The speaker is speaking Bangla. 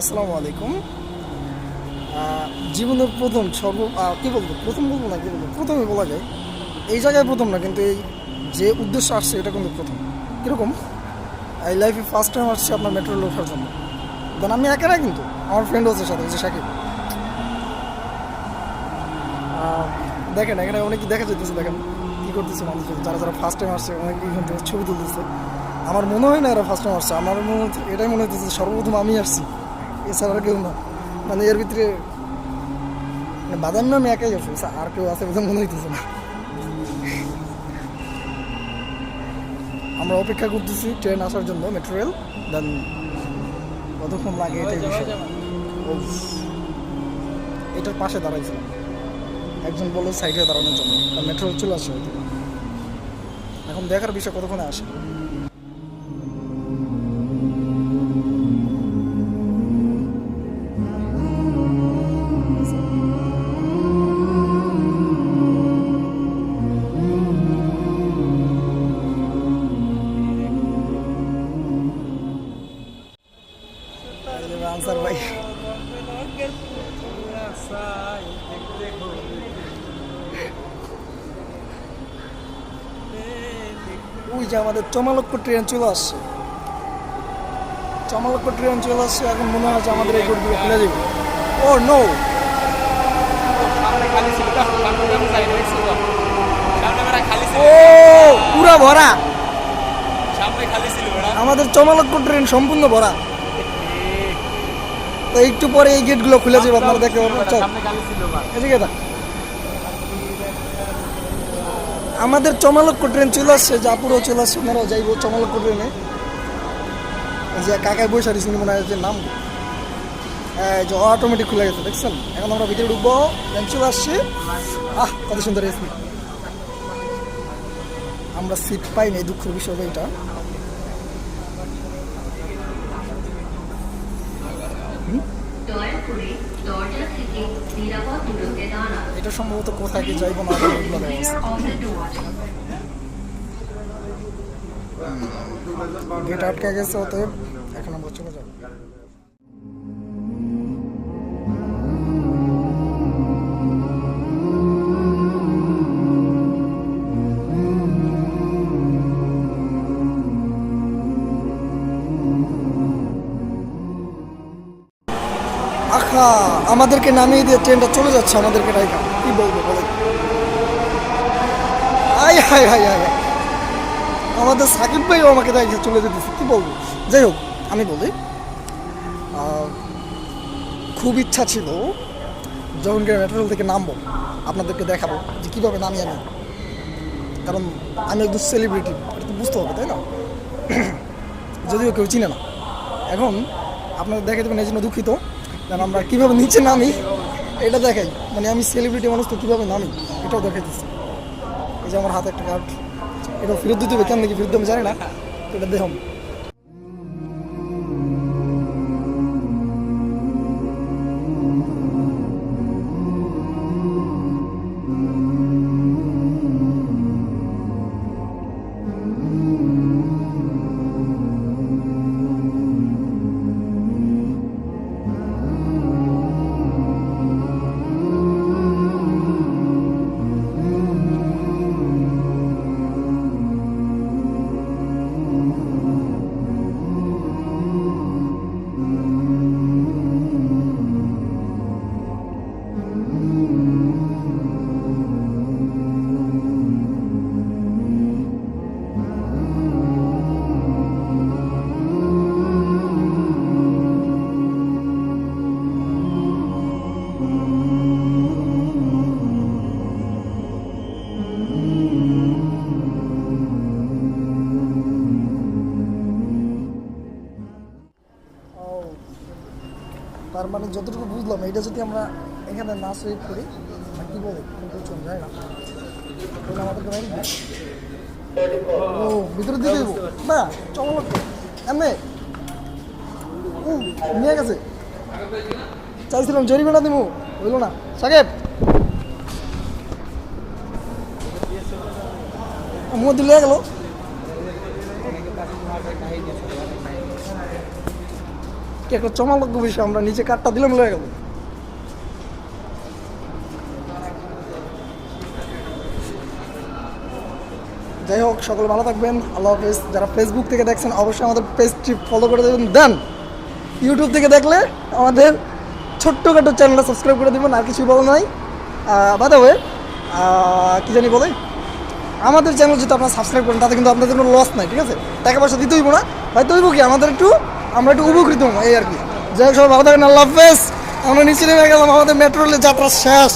আসসালামু আলাইকুম। জীবনের প্রথম সর্ব কী বলব? প্রথম বলব না, কী বলব? প্রথমে বলা যায়। এই জায়গায় প্রথম না, কিন্তু এই যে উদ্দেশ্য আসছে, এটা কিন্তু প্রথম। কীরকম? এই লাইফে ফার্স্ট টাইম আসছে আপনার মেট্রো ওঠার জন্য। দেন আমি একা না কিন্তু, আমার ফ্রেন্ড হচ্ছে সাথে হচ্ছে সাকিব। দেখেন, এখানে অনেক দেখা যেতেছে দেখেন, কী করতেছে মানুষ, যারা যারা ফার্স্ট টাইম আসছে, অনেকে ছবি তুলতেছে। আমার মনে হয় না এরা ফার্স্ট টাইম আসছে, আমার মনে হচ্ছে, এটাই মনে হচ্ছে সর্বপ্রথম আমি আসছি। এছাড়া কেউ না। মানে এর ভিতরে মানে বাদাম আমি একাই আছি আর কেউ আছে বলে মনে হইতেছে না। আমরা অপেক্ষা করতেছি ট্রেন আসার জন্য মেট্রো রেল দেন কতক্ষণ লাগে এটাই বিষয়। এটার পাশে দাঁড়াইছিলাম। একজন বলল সাইডে দাঁড়ানোর জন্য। মেট্রো রেল চলে আসে। এখন দেখার বিষয় কতক্ষণে আসে? আনসার ভাই ওই যে আমাদের চমালক্ষ ট্রেন চলে আসছে। চমালক্ষ ট্রেন চলে আসছে এখন মনে হয় যে আমাদের এই গেটগুলো খুলে যাবে ও নো ও পুরা ভরা। সামনে খালি ছিল বেড়া। আমাদের চমালক্ষ ট্রেন সম্পূর্ণ ভরা। তো একটু পরে এই গেটগুলো খুলে যাবে, আপনারা দেখতে পাবেন। আমাদের চমালক্ষ ট্রেন চলে আসছে, জাপুরও চলে আসছে ওনারাও যাইব চমালক্ষ ট্রেনে যে কাকায় বসে আর মনে হয় যে নাম। যে অটোমেটিক খুলে গেছে, দেখছেন? এখন আমরা ভিতরে ঢুকবো ট্রেন চলে আসছে। আহ, কত সুন্দর আমরা সিট পাইনি দুঃখের বিষয় এটা দয়া করে দরজা থেকে নিরাপদ দূরত্বে দাঁড়ান এটা সম্ভবত কোথায় জৈব যাইবো না এগুলো. গেট আটকে গেছে অতএব এখন আমরা চলে যাব আখা আমাদেরকে নামিয়ে দিয়ে ট্রেনটা চলে যাচ্ছে, আমাদেরকে রাইখা। কি বলব বলে আই হাই হাই হাই আমাদের সাকিব ভাইও আমাকে তাই চলে যেতেছে, কি বলব? যাই হোক, আমি বলি খুব ইচ্ছা ছিল যখন গিয়ে মেট্রো রেল থেকে নামবো, আপনাদেরকে দেখাবো যে কীভাবে নামি আমি কারণ আমি একদম সেলিব্রিটি এটা তো বুঝতে হবে, তাই না? যদিও কেউ চিনে না। এখন আপনাদের দেখে দেবেন, এই জন্য দুঃখিত। কারণ আমরা কীভাবে নিচে নামি, এটা দেখাই। মানে আমি সেলিব্রিটি মানুষ তো কীভাবে নামি, এটাও দেখাইতেছি। এই যে আমার হাতে একটা কার্ড এটা ফেরত দিতে হবে কেন নাকি ফেরত দেবো জানি না এটা দেহম তার মানে যতটুকু বুঝলাম, এটা যদি আমরা এখানে না সেভ করি আর কি বলে কিন্তু চল যায় না? আমাদেরকে বাইরে ও ভিতরে দিয়ে দেবো না চমক এমনি নিয়ে গেছে। চাইছিলাম জরিমানা দিব হইল না। সাকেব। মুখ দিলে গেল। কি একটা চমক বিষয় আমরা নিচে কাঠটা দিলাম, লয়ে গেল। যাই হোক, সকলে ভালো থাকবেন। আল্লাহ হাফেজ। যারা ফেসবুক থেকে দেখছেন, অবশ্যই আমাদের পেজটি ফলো করে দেবেন। দেন ইউটিউব থেকে দেখলে আমাদের ছোট্টখাটো চ্যানেলটা সাবস্ক্রাইব করে দেবেন, আর কিছু বলা নাই। বাদা হয়ে কী জানি বলে? আমাদের চ্যানেল যদি আপনারা সাবস্ক্রাইব করেন, তাতে কিন্তু আপনাদের কোনো লস নাই, ঠিক আছে? টাকা পয়সা দিতে হইব না। হয়তো হইব কি? আমাদের একটু আমরা একটু উপকৃত হব, এই আর কি। যাই হোক, সবাই ভালো থাকেন, আল্লাহ হাফেজ। আমরা নিচে নেমে গেলাম, আমাদের মেট্রো রেলের যাত্রা শেষ।